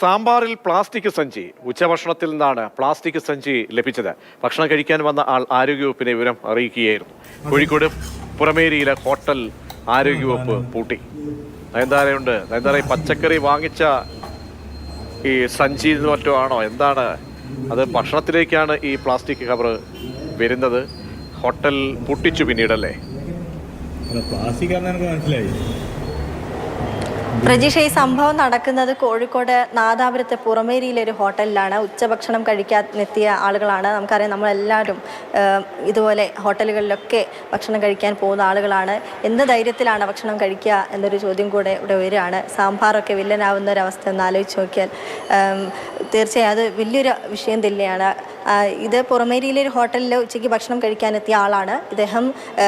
സാമ്പാറിൽ plastic സഞ്ചി. ഉച്ചഭക്ഷണത്തിൽ നിന്നാണ് plastic സഞ്ചി ലഭിച്ചത്. ഭക്ഷണം കഴിക്കാൻ വന്ന ആൾ ആരോഗ്യവകുപ്പിനെ വിവരം അറിയിക്കുകയായിരുന്നു. കോഴിക്കോട് പുറമേരിയിലെ ഹോട്ടൽ ആരോഗ്യവകുപ്പ് പൂട്ടി. നയൻതാരയുണ്ട്. നയൻതാര ഈ പച്ചക്കറി വാങ്ങിച്ച ഈ സഞ്ചി എന്ന് മറ്റോ ആണോ? എന്താണ്? അത് ഭക്ഷണത്തിലേക്കാണ് ഈ പ്ലാസ്റ്റിക് കവർ വരുന്നത്. ഹോട്ടൽ പൂട്ടിച്ചു പിന്നീടല്ലേ? പ്ലാസ്റ്റിക് മനസ്സിലായി പ്രജീഷ ഈ സംഭവം നടക്കുന്നത് കോഴിക്കോട് നാദാപുരത്തെ പുറമേരിയിലെ ഒരു ഹോട്ടലിലാണ്. ഉച്ചഭക്ഷണം കഴിക്കാനെത്തിയ ആളുകളാണ്. നമുക്കറിയാം നമ്മളെല്ലാവരും ഇതുപോലെ ഹോട്ടലുകളിലൊക്കെ ഭക്ഷണം കഴിക്കാൻ പോകുന്ന ആളുകളാണ്. എന്ത് ധൈര്യത്തിലാണ് ഭക്ഷണം കഴിക്കുക എന്നൊരു ചോദ്യം കൂടെ ഇവിടെ വരികയാണ്. സാമ്പാറൊക്കെ വില്ലനാവുന്ന ഒരു അവസ്ഥ ഒന്ന് ആലോചിച്ച് നോക്കിയാൽ തീർച്ചയായും അത് വലിയൊരു വിഷയം തന്നെയാണ്. ഇത് പുറമേരിയിലെ ഒരു ഹോട്ടലിൽ ഉച്ചയ്ക്ക് ഭക്ഷണം കഴിക്കാനെത്തിയ ആളാണ്. ഇദ്ദേഹം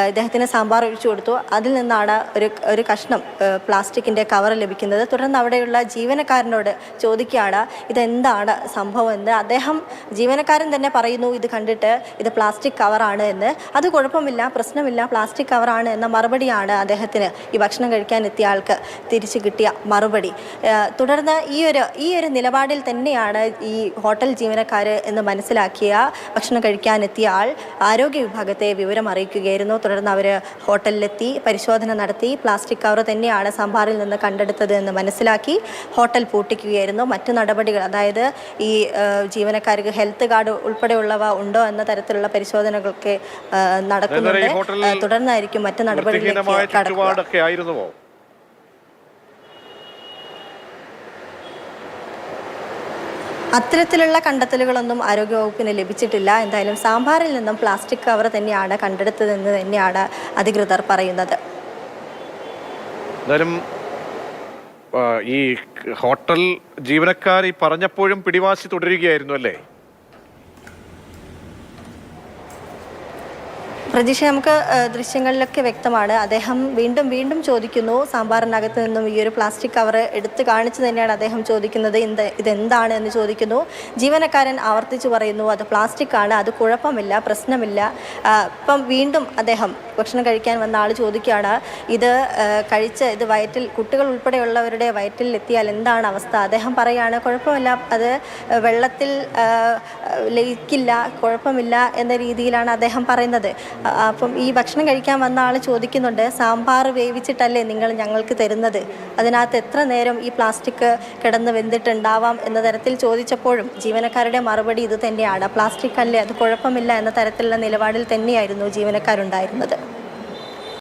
ഇദ്ദേഹത്തിന് സാമ്പാർ ഒഴിച്ചു കൊടുത്തു. അതിൽ നിന്നാണ് ഒരു ഒരു കഷ്ണം പ്ലാസ്റ്റിക്കിന്റെ കവർ ലഭിക്കുന്നത്. തുടർന്ന് അവിടെയുള്ള ജീവനക്കാരനോട് ചോദിക്കുകയാണ് ഇതെന്താണ് സംഭവം എന്ന്? അദ്ദേഹം ജീവനക്കാരൻ തന്നെ പറയുന്നു ഇത് കണ്ടിട്ട് ഇത് പ്ലാസ്റ്റിക് കവറാണ് എന്ന്. അത് കുഴപ്പമില്ല പ്രശ്നമില്ല പ്ലാസ്റ്റിക് കവറാണ് എന്ന മറുപടിയാണ് അദ്ദേഹത്തിന് ഈ ഭക്ഷണം കഴിക്കാൻ എത്തിയ ആൾക്ക് തിരിച്ചു കിട്ടിയ മറുപടി. തുടർന്ന് ഈ ഒരു ഈ ഒരു നിലപാടിൽ തന്നെയാണ് ഈ ഹോട്ടൽ ജീവനക്കാർ എന്ന് മനസ്സിലാക്കിയ ഭക്ഷണം കഴിക്കാനെത്തിയ ആൾ ആരോഗ്യ വിഭാഗത്തെ വിവരം അറിയിക്കുകയായിരുന്നു. തുടർന്ന് അവർ ഹോട്ടലിലെത്തി പരിശോധന നടത്തി പ്ലാസ്റ്റിക് കവർ തന്നെയാണ് സംഭാറിൽ നിന്ന് കണ്ടെടുത്തത് എന്ന് മനസ്സിലാക്കി ഹോട്ടൽ പൂട്ടിക്കുകയായിരുന്നു. മറ്റു നടപടികൾ അതായത് ഈ ജീവനക്കാർക്ക് ഹെൽത്ത് കാർഡ് ഉൾപ്പെടെയുള്ളവ ഉണ്ടോ എന്ന തരത്തിലുള്ള പരിശോധനകളൊക്കെ നടക്കുന്നുണ്ട്. തുടർന്നായിരിക്കും മറ്റു നടപടികളിലേക്ക് കടക്കുക. അത്തരത്തിലുള്ള കണ്ടെത്തലുകളൊന്നും ആരോഗ്യവകുപ്പിന് ലഭിച്ചിട്ടില്ല. എന്തായാലും സാമ്പാറിൽ നിന്നും പ്ലാസ്റ്റിക് കവർ തന്നെയാണ് കണ്ടെടുത്തതെന്ന് തന്നെയാണ് അധികൃതർ പറയുന്നത്. ഈ ഹോട്ടൽ ജീവനക്കാർ ഈ പറഞ്ഞപ്പോഴും പിടിവാശി തുടരുകയായിരുന്നു അല്ലേ? പ്രതീക്ഷ നമുക്ക് ദൃശ്യങ്ങളിലൊക്കെ വ്യക്തമാണ്. അദ്ദേഹം വീണ്ടും വീണ്ടും ചോദിക്കുന്നു സാമ്പാറിനകത്ത് നിന്നും ഈ ഒരു പ്ലാസ്റ്റിക് കവർ എടുത്ത് കാണിച്ചു തന്നെയാണ് അദ്ദേഹം ചോദിക്കുന്നത്. എന്ത് ഇതെന്താണ്? എന്ന് ചോദിക്കുന്നു. ജീവനക്കാരൻ ആവർത്തിച്ചു പറയുന്നു അത് പ്ലാസ്റ്റിക് ആണ് അത് കുഴപ്പമില്ല പ്രശ്നമില്ല. ഇപ്പം വീണ്ടും അദ്ദേഹം ഭക്ഷണം കഴിക്കാൻ വന്ന ആൾ ചോദിക്കുകയാണ് ഇത് കഴിച്ച് ഇത് വയറ്റിൽ കുട്ടികൾ ഉൾപ്പെടെയുള്ളവരുടെ വയറ്റിൽ എത്തിയാൽ എന്താണ് അവസ്ഥ? അദ്ദേഹം പറയുകയാണ് കുഴപ്പമില്ല അത് വെള്ളത്തിൽ ലയിക്കില്ല കുഴപ്പമില്ല എന്ന രീതിയിലാണ് അദ്ദേഹം പറയുന്നത്. അപ്പം ഈ ഭക്ഷണം കഴിക്കാൻ വന്ന ആൾ ചോദിക്കുന്നുണ്ട് സാമ്പാർ വേവിച്ചിട്ടല്ലേ നിങ്ങൾ ഞങ്ങൾക്ക് തരുന്നത്? അതിനകത്ത് എത്ര നേരം ഈ പ്ലാസ്റ്റിക് കിടന്ന് വെന്തിട്ടുണ്ടാവാം? എന്ന തരത്തിൽ ചോദിച്ചപ്പോഴും ജീവനക്കാരുടെ മറുപടി ഇത് തന്നെയാണ്. പ്ലാസ്റ്റിക് അല്ലേ? അത് കുഴപ്പമില്ല എന്ന തരത്തിലുള്ള നിലപാടിൽ തന്നെയായിരുന്നു ജീവനക്കാരുണ്ടായിരുന്നത്.